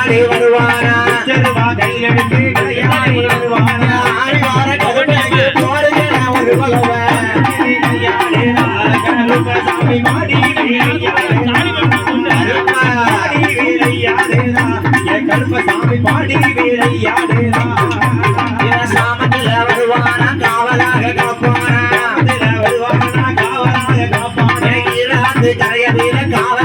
விளையாடி வருவானா? கையெடுத்து விளையாடி வருவானா? ஆடி வார கருப்பனுக்கு போடுகிற ஒரு பகவன் கருப்பசாமி மாடி கருப்பசாமி பாடி வேலையாடுதா சாமத்துல வருவானா? காவலாக காப்பானா? வருவானா? காவலாக காப்பானே? கரையதில காவத்தார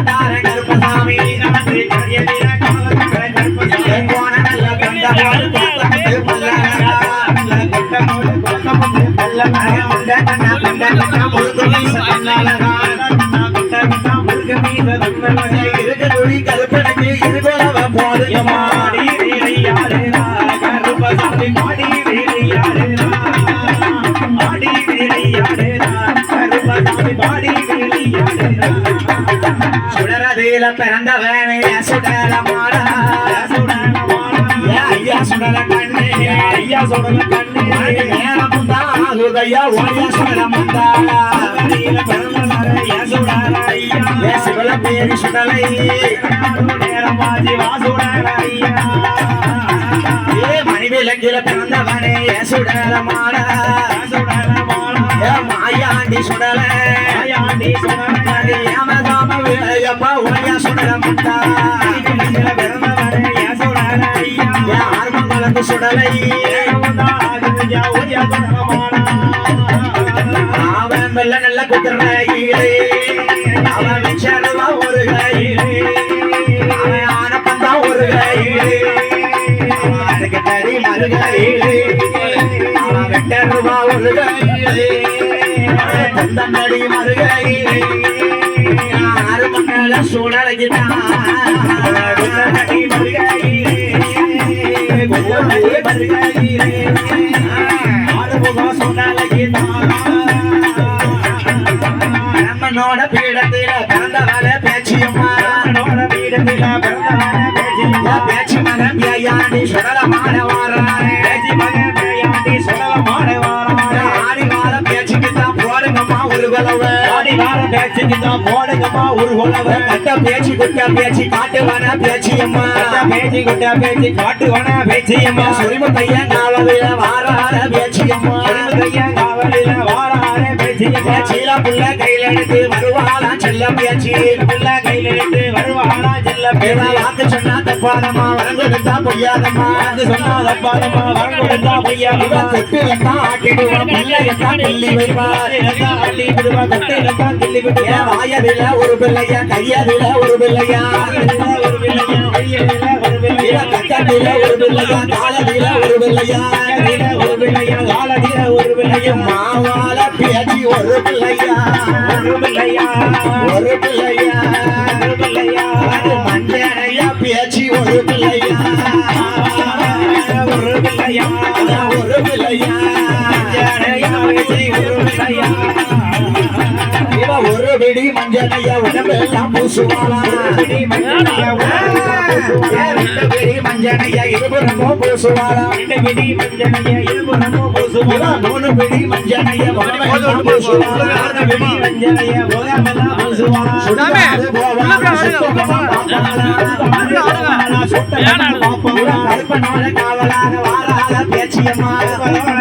சுடரதில பிறந்தவனே சுடல மாடா ஐயா சுடல கண்ணே. ஐயா சுடல கண்ணே. நேரம் தான் ஆகுதையா ஓடியா சுடல மந்தா சிவல பேரி சுடலை சுடல சுடல சுடலை. அவன் மெல்ல நல்ல குதிரையிலே அவன் வெச்சருவா ஒரு கையிலே அவன் ஆனப்பந்தா ஒரு கையிலே அவன் மறு கையிலே அவன் வெட்டருவா ஒரு கையிலே அவன் மறு கையிலே ஆறு சூழலைக்குதான் மறு கையிலே மறு கையிலே நம்மனோட பீடத்தில பிறந்தவள பேச்சியம்மா. பேச்சு மகன் ஆடி பேச்சுக்கு தான் போடுங்கம்மா ஒரு குலவ போடுங்கம்மா ஒரு உழவு கட்ட பேச்சு குட்ட பேச்சு காட்டுவான பேச்சியம்மா பேச்சு குட்டா பேச்சு காட்டுவானா பேச்சியம்மா சுரிம கையன் காவலில வாரார பேச்சியம்மா கையா காவலில வாராரே பேச்சியம்மா சீலா புள்ள கையில எடுத்து வருவாளா செல்ல பேச்சு. புள்ள கையில எடுத்து வருவாளா செல்ல பேரா வாக்கு சொன்னா தப்பாதம்மா வரங்கொடுத்தா பொய்யாதம்மா. சொன்னா தப்பாதம்மா பொய்யாதம்மா. ஆட்டிடுவான். கிள்ளி வைப்பார் கிள்ளி வாயதில ஒரு பிள்ளையா கையதில ஒரு பிள்ளையா. ஒரு பிள்ளையா ஒரு பிள்ளையா ஒரு பிள்ளையா காலதில ஒரு பிள்ளையா. ஒரு பிள்ளையா ஒரு பிள்ளையா. மாவால ஒரு பிள்ளையா ஒரு பிள்ளையா. ஒரு பிள்ளையா. பிள்ளையா அது மஞ்சளையா பேச்சு ஒரு பிள்ளையா? ஒரு பிள்ளையா? அதான் ஒரு பிள்ளையா ஒரு பிள்ளையா? ஒரு பிடி மஞ்சளையா உடம்பெல்லாம் பூசுவாளா? இருபுறமும் இருபுறமும் மூணு உடம்பெல்லாம் காவலாக வாராத பேச்சியம்மா. காவலாக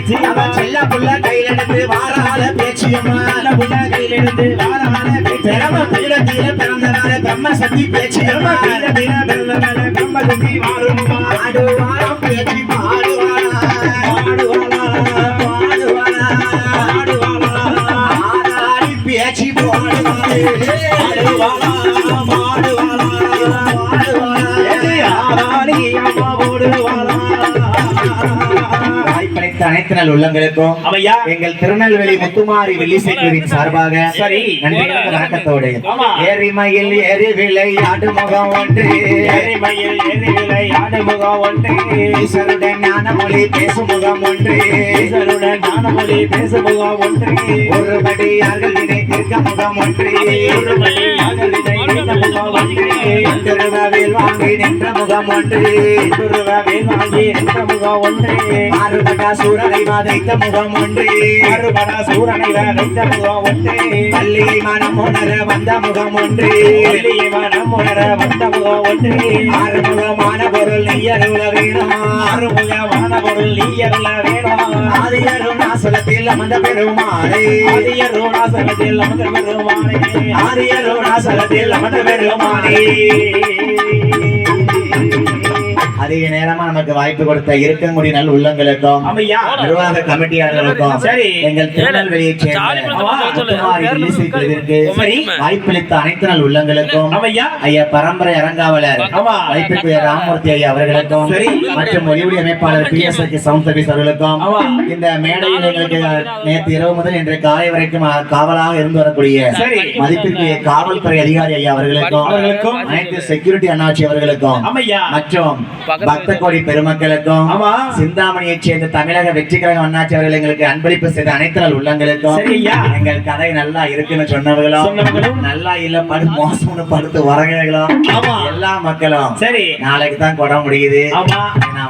வாராளே பேச்சு அவன் செல்ல புள்ள கையில எடுத்து வாராத பேச்சியம்மா புள்ள கையில் எடுத்து பேச்சு பிறவ பீடத்தில பிறந்தனால பிரம்ம சக்தி பேச்சியம்மா தீர பிறந்தவளே பிரம்ம மாறுமா ஆடுவாராம் பேச்சு பாடுவாரா பாடுவாளா பாடுவாரா பாடுவாளா ஆடாடி பேச்சு பாடுவாரே பாடுவாளா வாய்ப்படைத்த அனைத்து நாள் உள்ளங்களுக்கும் அவையா எங்கள் திருநெல்வேலி முத்துமாரி வெள்ளிசேகரின் சார்பாக சரி. நன்றி கலந்த வணக்கத்தோடு. ஆமா. ஏரிமையில் ஏறி விளையாடு முகம் ஒன்று. எரிமயில் எரிவிலை ஆடுமுகம் ஒன்று. ஈஸ்வருடன் ஞானமொழி பேசும் முகம் ஒன்று. ஈஸ்வருடன் ஞானமொழி பேசுமுகம் ஒன்று. ஒருபடி யார்கள் நினைத்திருக்க முகம் ஒன்று. ஒரு மணி யாகலினை வைத்த முகம் ஒன்று. திருவாவில் வாங்கி நின்ற முகம் ஒன்று துருவ வேலாங்கி நின்ற முகம் ஒன்றே மாறுபட்ட சூரனை வதைத்த முகம் ஒன்று மறுபட சூரனை வைத்த முகம் ஒன்று பள்ளி மனம் உணர வந்த முகம் ஒன்று வெள்ளியை மனம் உணர வந்த முகம் ஒன்று ஆறுமுகமான பொருள் நெய்யருள வேணும் ஆறுமுகமான பொருள் நீ வேணும் ஆதியரும் நாசலத்தில் அமர்ந்த பெருமானே ஆதிய ரோணாசனத்தில் அமர்ந்த பெருமானே ஆதியரும் நாசலத்தில் அமர்ந்த பெருமாளே அதிக நேரமா நமக்கு வாய்ப்பு கொடுத்த இருக்கங்குடி நல் உள்ளங்களுக்கும் நிர்வாக கமிட்டியாளர்களுக்கும் சரி. எங்கள் திருநெல்வேலியைச் சேர்ந்த. வாய்ப்பளித்த அனைத்து நல் உள்ளங்களுக்கும் ஐயா பரம்பரை அரங்காவலர் ஆமா. வைப்பிற்குரிய ராமமூர்த்தி ஐயா அவர்களுக்கும் சரி. மற்றும் ஒளிவுடைய அமைப்பாளர் பி எஸ் சவுண்ட் சர்வீஸ் அவர்களுக்கும். இந்த மேடையில் எங்களுக்கு நேற்று இரவு முதல் இன்று காலை வரைக்கும் காவலாக இருந்து வரக்கூடிய சரி. மதிப்பிற்குரிய காவல்துறை அதிகாரி ஐயா அவர்களுக்கும் அவர்களுக்கும். அனைத்து செக்யூரிட்டி அண்ணாச்சி அவர்களுக்கும் மற்றும் பக்த கோடி பெருமக்களுக்கும் ஆமா. சிந்தாமணியைச் சேர்ந்த தமிழக வெற்றி கழகம் அண்ணாச்சி அவர்கள் எங்களுக்கு அன்பளிப்பு செய்த அனைத்து நாள் உள்ளங்களுக்கும். எங்கள் கதை நல்லா இருக்குன்னு சொன்னவர்களும். நல்லா இல்ல படு மோசம்னு படுத்து வரங்களும். எல்லா மக்களும் சரி நாளைக்கு தான் கொட முடியுது ஆமா